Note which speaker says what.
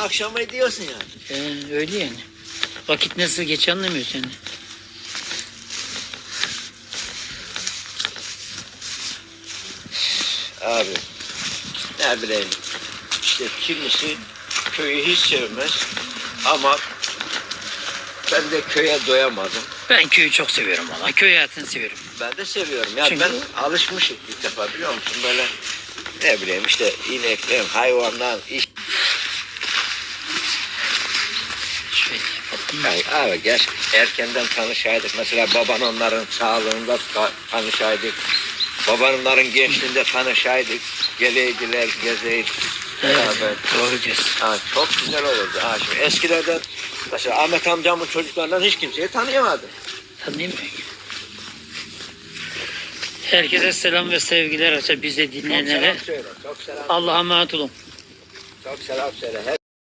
Speaker 1: akşama ediyorsun yani.
Speaker 2: Ee, öyle yani. Vakit nasıl geç anlamıyorsun yani.
Speaker 1: Abi ne bileyim işte kimisi köyü hiç sevmez ama ben de köye doyamadım.
Speaker 2: Ben köyü çok seviyorum valla. Köy hayatını seviyorum.
Speaker 1: Ben de seviyorum. Ya
Speaker 2: Çünkü-
Speaker 1: ben alışmışım ilk defa biliyor musun böyle ne bileyim işte inekler, hayvanlar, iş. Yani abi geç erkenden tanışaydık. Mesela baban onların sağlığında ta- tanışaydık. Baban onların gençliğinde tanışaydık. Geleydiler, gezeydik.
Speaker 2: Evet, doğru diyorsun.
Speaker 1: Ha, çok güzel olurdu. Ha, şimdi eskilerden mesela Ahmet amcamın çocuklarından hiç kimseyi tanıyamadı.
Speaker 2: Tanıyayım mı? Herkese selam ve sevgiler. Bize
Speaker 1: Çok
Speaker 2: dinleyenlere
Speaker 1: selam söyle. Çok selam.
Speaker 2: Allah'a emanet olun.
Speaker 1: Çok selam söyle. Her